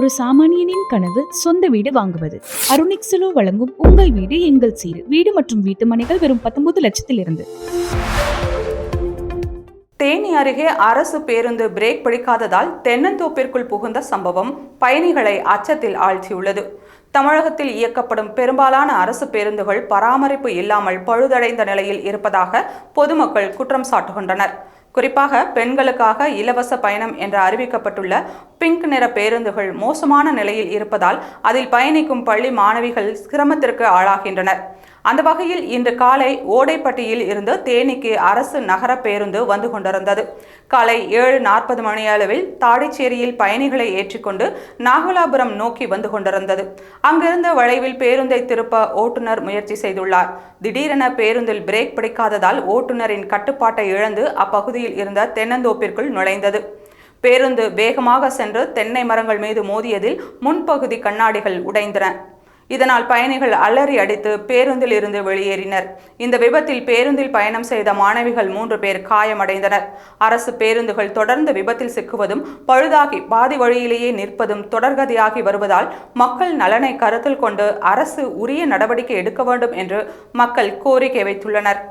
ஒரு சாமானியனின் கனவு சொந்த வீடு வாங்குவது. அருணிக்ஸலோ வழங்கும் உங்கள் வீடு எங்கள் சீடு வீடு மற்றும் வீட்டு மனைகள் வெறும் பத்தொன்பது லட்சத்திலிருந்து. தேனி அருகே அரசு பேருந்து பிரேக் பிடிக்காததால் தென்னந்தோப்பிற்குள் புகுந்த சம்பவம் பயணிகளை அச்சத்தில் ஆழ்த்தியுள்ளது. தமிழகத்தில் இயக்கப்படும் பெரும்பாலான அரசு பேருந்துகள் பராமரிப்பு இல்லாமல் பழுதடைந்த நிலையில் இருப்பதாக பொதுமக்கள் குற்றம் சாட்டுகின்றனர். குறிப்பாக பெண்களுக்காக இலவச பயணம் என்று அறிவிக்கப்பட்டுள்ள பிங்க் நிற பேருந்துகள் மோசமான நிலையில் இருப்பதால் அதில் பயணிக்கும் பள்ளி மாணவிகள் சிரமத்திற்கு ஆளாகின்றனர். அந்த வகையில் இன்று காலை ஓடைப்பட்டியில் இருந்து தேனிக்கு அரசு நகர பேருந்து வந்து கொண்டிருந்தது. காலை ஏழு நாற்பது மணி அளவில் தாடிச்சேரியில் பயணிகளை ஏற்றிக்கொண்டு நாகலாபுரம் நோக்கி வந்து கொண்டிருந்தது. அங்கிருந்த வளைவில் பேருந்தை திருப்ப ஓட்டுநர் முயற்சி செய்துள்ளார். திடீரென பேருந்தில் பிரேக் பிடிக்காததால் ஓட்டுநரின் கட்டுப்பாட்டை இழந்து அப்பகுதி பகுதியில் இருந்த தென்னந்தோப்பிற்குள் நுழைந்தது. பேருந்து வேகமாக சென்று தென்னை மரங்கள் மீது மோதியதில் முன்பகுதி கண்ணாடிகள் உடைந்தன. இதனால் பயணிகள் அலறி அடித்து பேருந்தில் இருந்து வெளியேறினர். இந்த விபத்தில் பேருந்தில் பயணம் செய்த மாணவிகள் மூன்று பேர் காயமடைந்தனர். அரசு பேருந்துகள் தொடர்ந்து விபத்தில் சிக்குவதும் பழுதாகி பாதி வழியிலேயே நிற்பதும் தொடர்கதியாகி வருவதால் மக்கள் நலனை கருத்தில் கொண்டு அரசு உரிய நடவடிக்கை எடுக்க வேண்டும் என்று மக்கள் கோரிக்கை வைத்துள்ளனர்.